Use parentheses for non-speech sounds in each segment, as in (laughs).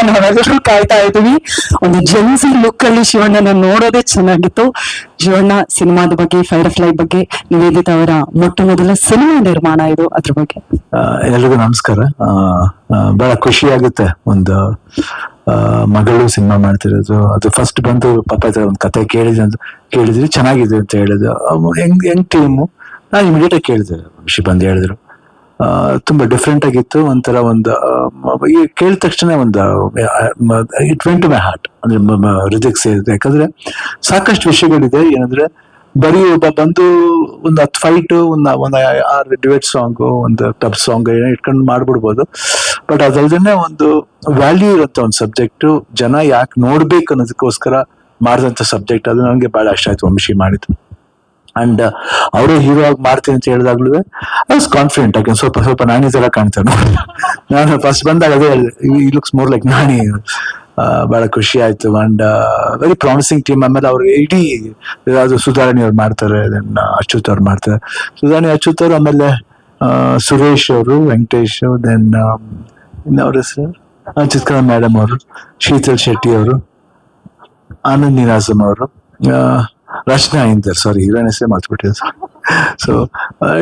ಅಂತ ನಾವೆಲ್ಲರೂ ಕಾಯ್ತಾ ಇದ್ದೀವಿ. ಒಂದು ಜೆನ್ಸಿ ಲುಕ್ ಅಲ್ಲಿ ಶಿವಣ್ಣನ ನೋಡೋದೇ ಚೆನ್ನಾಗಿತ್ತು. ಶಿವಣ್ಣ ಸಿನಿಮಾದ ಬಗ್ಗೆ ಫೈರ್ ಫ್ಲೈ ಬಗ್ಗೆ, ನಿವೇದಿತ ಅವರ ಮೊಟ್ಟ ಮೊದಲ ಸಿನಿಮಾ ನಿರ್ಮಾಣ ಇದು ಅದ್ರ ಬಗ್ಗೆ. ಎಲ್ರಿಗೂ ನಮಸ್ಕಾರ. ಬಹಳ ಖುಷಿ ಆಗುತ್ತೆ ಒಂದು ಮಗಳು ಸಿನಿಮಾ ಮಾಡ್ತಿರೋದು. ಅದು ಫಸ್ಟ್ ಬಂದು ಪಾಪ ಒಂದು ಕತೆ ಕೇಳಿದ್ರೆ ಕೇಳಿದ್ರಿ ಚೆನ್ನಾಗಿದೆ ಅಂತ ಹೇಳಿದ್ರು. ಹೆಂಗ್ ಹೆಂಗ್ ಟೀಮು ನಾನು ಇಮಿಡಿಯೇಟ್ ಆಗಿ ಕೇಳಿದೆ. ಖುಷಿ ಬಂದು ಹೇಳಿದ್ರು. ತುಂಬಾ ಡಿಫ್ರೆಂಟ್ ಆಗಿತ್ತು. ಒಂಥರ ಒಂದು ಕೇಳಿದ ತಕ್ಷಣ ಒಂದು it went to my heart ಅಂದ್ರೆ ಹೃದಯಕ್ಕೆ ಸೇರಿದೆ. ಯಾಕಂದ್ರೆ ಸಾಕಷ್ಟು ವಿಷಯಗಳಿದೆ. ಏನಂದ್ರೆ ಬರೀ ಒಬ್ಬ ಬಂದು ಒಂದು ಹತ್ತು ಫೈಟ್ ಒಂದು ಒಂದು ಆರ್ ಡಿಬೇಟ್ ಸಾಂಗ್ ಒಂದು ಟಬ್ ಸಾಂಗ್ ಏನೋ ಇಟ್ಕೊಂಡು ಮಾಡ್ಬಿಡ್ಬೋದು. ಬಟ್ ಅದಲ್ದೇನೆ ಒಂದು ವ್ಯಾಲ್ಯೂ ಇರುತ್ತೆ ಒಂದು ಸಬ್ಜೆಕ್ಟ್ ಜನ ಯಾಕೆ ನೋಡ್ಬೇಕು ಅನ್ನೋದಕ್ಕೋಸ್ಕರ ಮಾಡಿದಂತ ಸಬ್ಜೆಕ್ಟ್ ಅದು ನನಗೆ ಬಹಳ ಇಷ್ಟ ಆಯ್ತು. ವಂಶಿ ಮಾಡಿದ್ದು. ಅಂಡ್ ಅವರೇ ಹೀರೋ ಆಗಿ ಮಾಡ್ತೀನಿ ಅಂತ ಹೇಳಿದಾಗ್ಲೂ ಐ ವಾಸ್ ಕಾನ್ಫಿಡೆಂಟ್ ಯಾಕೆ ಸ್ವಲ್ಪ ಸ್ವಲ್ಪ ನಾಣಿ ತರ ಕಾಣ್ತೇನೆ (laughs) ನಾನು ಫಸ್ಟ್ ಬಂದಾಗ ಅದೇ ಹೇಳಿದೆ, ಈ ಲುಕ್ಸ್ ಮೋರ್ ಲೈಕ್ ನಾಣಿ. ಬಹಳ ಖುಷಿ ಆಯ್ತು. ಅಂಡ್ ವೆರಿ ಪ್ರಾಮಿಸಿಂಗ್ ಟೀಮ್ ಆಮೇಲೆ ಅವ್ರು ಇಡೀ ಅದು ಸುಧಾರಣಿ ಅವ್ರು ಮಾಡ್ತಾರೆ ದೆನ್ ಅಚ್ಯುತ್ ಅವ್ರು ಮಾಡ್ತಾರೆ. ಸುಧಾರಣಿ ಅಚ್ಯುತ್ ಅವ್ರು ಆಮೇಲೆ ಸುರೇಶ್ ಅವರು, ವೆಂಕಟೇಶ್ ದೆನ್ ಇನ್ನವ್ರ ಹೆಸರು? ಚಿತ್ಕರ ಮೇಡಮ್ ಅವರು, ಶೀತಲ್ ಶೆಟ್ಟಿ ಅವರು, ಆನಂದ್ ನಿರಾಜಮ್ ಅವರು. ರಚನಾ ಇಂದರ್ ಸಾರಿ ಹೀರೋಯಿನ್ ಹೆಸರೇ sir so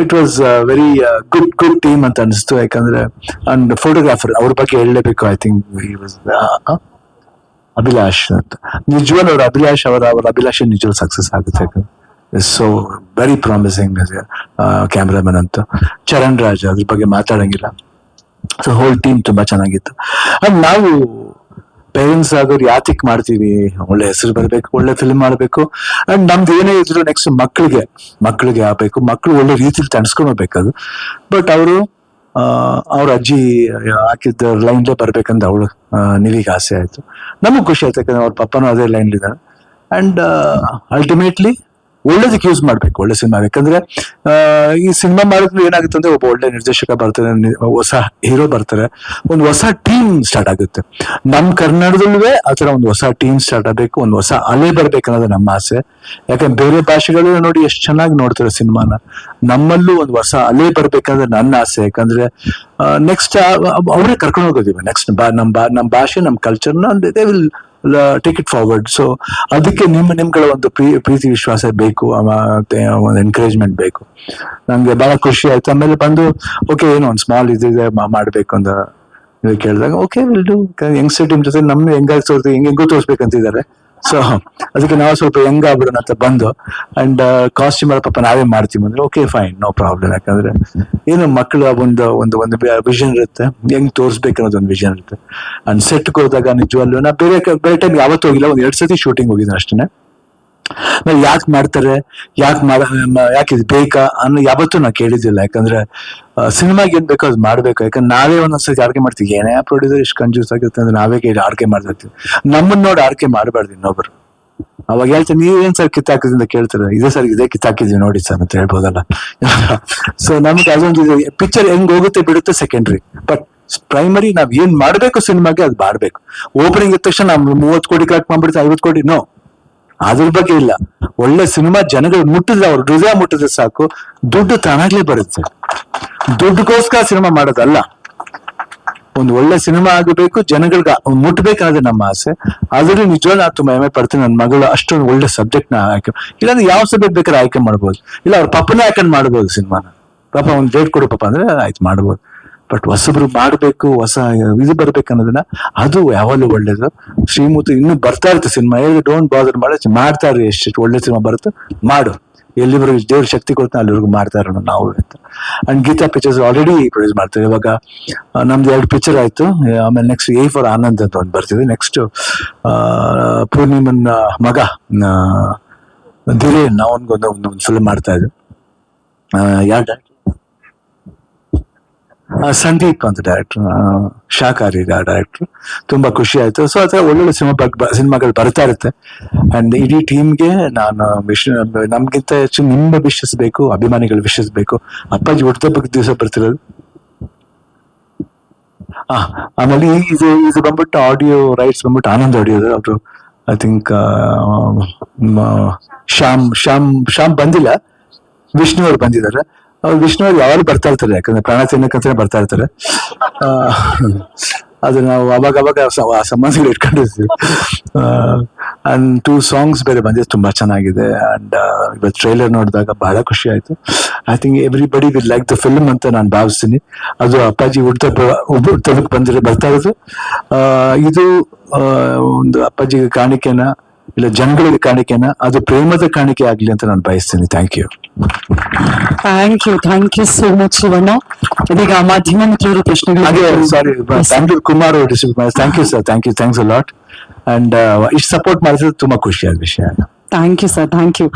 it was very good good team ಅಂತ ಅನಿಸ್ತು. ಯಾಕಂದ್ರೆ ಅಂಡ್ ಫೋಟೋಗ್ರಾಫರ್ ಅವ್ರ ಬಗ್ಗೆ ಹೇಳಲೇಬೇಕು ಐ ಥಿಂಕ್ ವಾಸ್ ಅಭಿಲಾಷ್ ಅಂತ. ನಿಜವಲ್ ಅವ್ರ ಅಭಿಲಾಷ್ ಅವರ ಅವರ ಅಭಿಲಾಷ ನಿಜವಲ್ ಸಕ್ಸಸ್ ಆಗುತ್ತೆ. ಸೊ ವೆರಿ ಪ್ರಾಮಿಸಿಂಗ್ ಕ್ಯಾಮ್ರಾಮನ್ ಅಂತ. ಚರಣ್ ರಾಜ್ ಅದ್ರ ಬಗ್ಗೆ ಮಾತಾಡಂಗಿಲ್ಲ. ಸೊ ಹೋಲ್ ಟೀಮ್ ತುಂಬಾ ಚೆನ್ನಾಗಿತ್ತು. ಅಂಡ್ ನಾವು ಪೇರೆಂಟ್ಸ್ ಆಗೋರು ಯಾತಿಕ್ ಮಾಡ್ತೀವಿ ಒಳ್ಳೆ ಹೆಸರು ಬರಬೇಕು, ಒಳ್ಳೆ ಫಿಲ್ಮ್ ಮಾಡಬೇಕು. ಅಂಡ್ ನಮ್ದು ಏನೇ ಇದ್ರು ನೆಕ್ಸ್ಟ್ ಮಕ್ಕಳಿಗೆ ಮಕ್ಕಳಿಗೆ ಆಗ್ಬೇಕು. ಮಕ್ಕಳು ಒಳ್ಳೆ ರೀತಿಲಿ ಅದು ಬಟ್ ಅವರು ಅವ್ರ ಅಜ್ಜಿ ಹಾಕಿದ್ದ ಲೈನ್ಲೇ ಬರ್ಬೇಕಂತ ಅವಳು ನಿವಿಗೆ ಆಸೆ ಆಯ್ತು. ನಮಗ್ ಖುಷಿ ಆಯ್ತು ಯಾಕಂದ್ರೆ ಅವ್ರ ಪಪ್ಪನೂ ಅದೇ ಲೈನ್ ಇದ್ದಾರೆ ಅಂಡ್ ಅಲ್ಟಿಮೇಟ್ಲಿ ಒಳ್ಳೇದಕ್ಕೆ ಯೂಸ್ ಮಾಡ್ಬೇಕು, ಒಳ್ಳೆ ಸಿನಿಮಾ ಯಾಕಂದ್ರೆ ಈ ಸಿನಿಮಾ ಮಾಡಿದ್ರೆ ಏನಾಗುತ್ತೆ ಅಂದ್ರೆ ಒಬ್ಬ ಒಳ್ಳೆ ನಿರ್ದೇಶಕ ಬರ್ತಾರೆ ಹೊಸ ಹೀರೋ ಬರ್ತಾರೆ. ಒಂದು ಹೊಸ ಟೀಮ್ ಸ್ಟಾರ್ಟ್ ಆಗುತ್ತೆ. ನಮ್ಮ ಕರ್ನಾಟಕದಲ್ಲೂ ಆತರ ತರ ಒಂದು ಹೊಸ ಟೀಮ್ ಸ್ಟಾರ್ಟ್ ಆಗಬೇಕು, ಒಂದು ಹೊಸ ಅಲೆ ಬರ್ಬೇಕು ಅನ್ನೋದು ನಮ್ಮ ಆಸೆ. ಯಾಕಂದ್ರೆ ಬೇರೆ ಭಾಷೆಗಳು ನೋಡಿ ಎಷ್ಟು ಚೆನ್ನಾಗಿ ನೋಡ್ತಾರೆ ಸಿನಿಮಾನ ನಮ್ಮಲ್ಲೂ ಒಂದು ಹೊಸ ಅಲೆ ಬರ್ಬೇಕಂದ್ರೆ ನನ್ನ ಆಸೆ. ಯಾಕಂದ್ರೆ ನೆಕ್ಸ್ಟ್ ಅವರೇ ಕರ್ಕೊಂಡು ಹೋಗೋದಿವೆ ನೆಕ್ಸ್ಟ್ ನಮ್ಮ ಬಾ, ನಮ್ ಭಾಷೆ ನಮ್ಮ ಕಲ್ಚರ್ನ they will take it forward so ಅದಕ್ಕೆ ನಿಮ್ಮ, ನಿಮ್ಗಳ ಒಂದು ಪ್ರೀ- ಪ್ರೀತಿ ವಿಶ್ವಾಸ ಬೇಕು ಮತ್ತೆ ಒಂದು ಎನ್ಕರೇಜ್ಮೆಂಟ್ ಬೇಕು. ನಂಗೆ ಬಹಳ ಖುಷಿ ಆಯ್ತು. ಆಮೇಲೆ ಬಂದು ಓಕೆ ಏನು ಒಂದು ಸ್ಮಾಲ್ ಇದಿದೆ ಮಾಡ್ಬೇಕು ಅಂತ ಕೇಳಿದಾಗ okay will do youngster team ಜೊತೆ ನಮ್ಮ ಹೆಂಗಾಗಿ ತೋರಿಸಿ, ಹೆಂಗ್, ಹೆಂಗೂ ತೋರಿಸ್ಬೇಕಂತಿದ್ದಾರೆ. ಸೊ ಅದಕ್ಕೆ ನಾವು ಸ್ವಲ್ಪ ಯಂಗ್ ಆಗ್ಬಿಡೋಣ ಅಂತ ಬಂದು ಅಂಡ್ ಕಾಸ್ಟ್ಯೂಮ್ ಎಲ್ಲ ಪಾಪ ನಾವೇ ಮಾಡ್ತೀವಿ ಅಂದ್ರೆ ಓಕೆ ಫೈನ್ ನೋ ಪ್ರಾಬ್ಲಮ್ ಯಾಕಂದ್ರೆ ಏನು ಮಕ್ಕಳು ಒಂದು ಒಂದು ಒಂದು ವಿಷನ್ ಇರುತ್ತೆ. ಹೆಂಗ್ ತೋರಿಸ್ಬೇಕು ಅನ್ನೋದು ಒಂದು ವಿಷನ್ ಇರುತ್ತೆ. ಅಂಡ್ ಸೆಟ್ ಹೋದಾಗ ನಿಜವಲ್ಲೂ ನಾ ಬೇರೆ ಬೇರೆ ಟೈಮ್ ಯಾವತ್ತೂ ಹೋಗಿಲ್ಲ. ಒಂದು ಎರಡು ಸತಿ ಶೂಟಿಂಗ್ ಹೋಗಿದ್ದೀನಿ ಅಷ್ಟೇ ಆಮೇಲೆ ಯಾಕೆ ಮಾಡ್ತಾರೆ? ಯಾಕೆ ಮಾಡ ಯಾಕೆ ಇದು ಬೇಕಾ ಅನ್ನೋ ಯಾವತ್ತೂ ನಾ ಕೇಳಿದ್ದಿಲ್ಲ. ಯಾಕಂದ್ರೆ ಸಿನಿಮಾಗೆ ಏನ್ ಬೇಕೋ ಅದು ಮಾಡ್ಬೇಕು. ಯಾಕಂದ್ರೆ ನಾವೇ ಒಂದೊಂದ್ಸತಿ ಆರ್ಕೆ ಮಾಡ್ತೀವಿ. ಏನೇ ಪ್ರೊಡ್ಯೂಸರ್ ಇಷ್ಟು ಕನ್ಫ್ಯೂಸ್ ಆಗಿರುತ್ತೆ ಅಂದ್ರೆ ನಾವೇ ಕೇಳಿ ಆರ್ಕೆ ಮಾಡ್ತಿರ್ತೀವಿ. ನಮ್ಮನ್ನ ನೋಡಿ ಆರ್ಕೆ ಮಾಡಬಾರ್ದು ಇನ್ನೊಬ್ರು. ಅವಾಗ ಹೇಳ್ತಾರೆ ನೀವೇನ್ ಸರ್ ಕಿತ್ತಾಕಿದ್ರಿ ಅಂತ ಕೇಳ್ತಾರೆ? ಇದೇ ಸರ್, ಇದೇ ಕಿತ್ತಾಕಿದ್ವಿ ನೋಡಿ ಸರ್, ಅಂತ ಹೇಳ್ಬೋದಲ್ಲ. ಸೊ ನಮ್ಗೆ ಅದೊಂದು ಪಿಕ್ಚರ್ ಹೆಂಗ್ ಹೋಗುತ್ತೆ ಬಿಡುತ್ತೆ ಸೆಕೆಂಡ್ರಿ ಬಟ್ ಪ್ರೈಮರಿ ನಾವ್ ಏನ್ ಮಾಡ್ಬೇಕು ಸಿನಿಮಾಗೆ ಅದು ಮಾಡ್ಬೇಕು. ಓಪನಿಂಗ್ ಇದ್ದ ತಕ್ಷಣ ನಾವು ಮೂವತ್ ಕೋಟಿ ಕಲೆಕ್ಟ್ ಮಾಡ್ಬಿಡ್ತೀವಿ ಐವತ್ ಕೋಟಿ ನೋ ಅದ್ರ ಬಗ್ಗೆ ಇಲ್ಲ. ಒಳ್ಳೆ ಸಿನಿಮಾ ಜನಗಳು ಮುಟ್ಟಿದ್ರೆ ಅವ್ರ ಹೃದಯ ಮುಟ್ಟಿದ್ರೆ ಸಾಕು, ದುಡ್ಡು ತಾನಾಗ್ಲೇ ಬರುತ್ತೆ. ದುಡ್ಡುಗೋಸ್ಕರ ಸಿನಿಮಾ ಮಾಡೋದಲ್ಲ. ಒಂದು ಒಳ್ಳೆ ಸಿನಿಮಾ ಆಗಬೇಕು, ಜನಗಳಿಗೆ ಮುಟ್ಬೇಕಾದ್ರೆ ನಮ್ಮ ಆಸೆ. ಅದ್ರಲ್ಲಿ ನಿಜವಾಗ ನಾ ತುಂಬಾ ಹೆಮ್ಮೆ ಪಡ್ತೀನಿ. ನನ್ನ ಮಗಳು ಅಷ್ಟೊಂದು ಒಳ್ಳೆ ಸಬ್ಜೆಕ್ಟ್ನ ಆಯ್ಕೆ ಇಲ್ಲಾಂದ್ರೆ ಯಾವ ಸಬ್ಜೆಕ್ಟ್ ಬೇಕಾದ್ರೆ ಆಯ್ಕೆ ಮಾಡ್ಬೋದು. ಇಲ್ಲ, ಅವ್ರ ಪಪ್ಪನೇ ಹಾಕೊಂಡು ಮಾಡ್ಬೋದು ಸಿನಿಮಾನ. ಪಾಪ ಒಂದು ಡೇಟ್ ಕೊಡು ಪಾಪ ಅಂದ್ರೆ ಆಯ್ತು, ಮಾಡ್ಬೋದು. ಬಟ್ ಹೊಸಬ್ರು ಮಾಡಬೇಕು, ಹೊಸ ಇದು ಬರ್ಬೇಕು ಅನ್ನೋದನ್ನ ಅದು ಯಾವಾಗಲೂ ಒಳ್ಳೇದು. ಶ್ರೀಮೂರ್ತಿ ಇನ್ನು ಬರ್ತಾ ಇರುತ್ತೆ ಸಿನಿಮಾ. ಹೇಳಿ ಡೋಂಟ್ ಬಾದರ್ ಮಾಡಿ ಮಾಡ್ತಾ ಇರಿ ಎಷ್ಟು ಒಳ್ಳೆ ಸಿನಿಮಾ ಬರುತ್ತೆ ಮಾಡು. ಎಲ್ಲಿವರೆಗೂ ದೇವ್ರ ಶಕ್ತಿ ಕೊಡ್ತಾನೆ ಅಲ್ಲಿವರೆಗೂ ಮಾಡ್ತಾ ಇರೋಣ ನಾವು ಅಂತ. And Geetha pictures already produce ಮಾಡ್ತಾರೆ ಇವಾಗ ನಮ್ದು ಎರಡು ಪಿಕ್ಚರ್ ಆಯ್ತು. ಆಮೇಲೆ ನೆಕ್ಸ್ಟ್ ಎ ಫಾರ್ ಆನಂದ್ ಅಂತ ಒಂದು ಬರ್ತಿದೆ ನೆಕ್ಸ್ಟ್ ಪೂರ್ಣಿಮನ್ ಮಗ ಧೀರೇನ್ ಅವನ್ಗೊಂದು ಒಂದು ಫಿಲ್ಮ್ ಮಾಡ್ತಾ ಇದ್ದೆ ಯಾರು ಸಂದೀಪ್ ಅಂತ ಡೈರೆಕ್ಟರ್ ಶಾಕಾರಿ ಡೈರೆಕ್ಟರ್ ತುಂಬಾ ಖುಷಿ ಆಯ್ತು. ಸೊ ಅದರ ಒಳ್ಳೊಳ್ಳೆ ಸಿನಿಮಾ ಸಿನಿಮಾಗಳು ಬರ್ತಾ ಇರುತ್ತೆ. ಅಂಡ್ ಇಡೀ ಟೀಮ್ಗೆ ನಾನು ವಿಶ್ ನಮ್ಗಿಂತ ಹೆಚ್ಚು ನಿಮ್ಮ ವಿಶಸ್ ಅಭಿಮಾನಿಗಳು ಅಭಿಮಾನಿಗಳ ವಿಶಸ್ ಬೇಕು. ಅಪ್ಪಾಜಿ ಹುಟ್ಟದಬ್ಬಕ್ಕೆ ದಿವಸ ಬರ್ತಿರೋದು. ಆ, ಆಮೇಲೆ ಇದು ಇದು ಬಂದ್ಬಿಟ್ಟು ಆಡಿಯೋ ರೈಟ್ಸ್ ಬಂದ್ಬಿಟ್ಟು ಆನಂದ್ ಆಡಿಯೋ ಅವರು ಐ ಥಿಂಕ್ ಶ್ಯಾಮ್ ಶ್ಯಾಮ್ ಶ್ಯಾಮ್ ಬಂದಿಲ್ಲ. ವಿಷ್ಣು ಅವ್ರು ಬಂದಿದ್ದಾರೆ. ಅವ್ರು ವಿಷ್ಣು ಅವ್ರು ಯಾವಾಗಲೂ ಬರ್ತಾ ಇರ್ತಾರೆ, ಯಾಕಂದ್ರೆ ಪ್ರಾಣ ತಿನ್ನಕ್ಕಂತಾನೆ ಬರ್ತಾ ಇರ್ತಾರೆ. ಅದು ನಾವು ಅವಾಗ ಅವಾಗ ಆ ಸಂಬಂಧಗಳು ಇಟ್ಕೊಂಡಿರ್ತೀವಿ ಅಂಡ್ ಟೂ ಸಾಂಗ್ಸ್ ಬೇರೆ ಬಂದಿದೆ, ತುಂಬಾ ಚೆನ್ನಾಗಿದೆ. ಅಂಡ್ ಇವತ್ತು ಟ್ರೈಲರ್ ನೋಡಿದಾಗ ಬಹಳ ಖುಷಿ ಆಯ್ತು. I think everybody will like the film ಅಂತ ನಾನು ಭಾವಿಸ್ತೀನಿ. ಅದು ಅಪ್ಪಾಜಿ ಹುಡ್ತಪ್ಪ ಹುಡ್ತಕ್ಕೆ ಬಂದಿರೋ ಬರ್ತಾ ಇರೋದು. ಇದು ಒಂದು ಅಪ್ಪಾಜಿಗೆ ಕಾಣಿಕೆನ ಇಲ್ಲ ಜನಗಳಿಗೆ ಕಾಣಿಕೆನ? ಅದು ಪ್ರೇಮದ ಕಾಣಿಕೆ ಆಗ್ಲಿ ಅಂತ ನಾನು ಬಯಸ್ತೀನಿ. Thank you thank you thank you so much Shivanna ಇದೀಗ ಮಾಧ್ಯಮ ಮಿತ್ರರು ಪ್ರಶ್ನೆಗಳು ಹಾಗೆ sorry you Kumar thank you sir thank you thanks a lot and ಇಷ್ಟು ಸಪೋರ್ಟ್ ಮಾಡಿದ್ರೆ ತುಂಬಾ ಖುಷಿಯಾದ ವಿಷಯ. Thank you sir thank you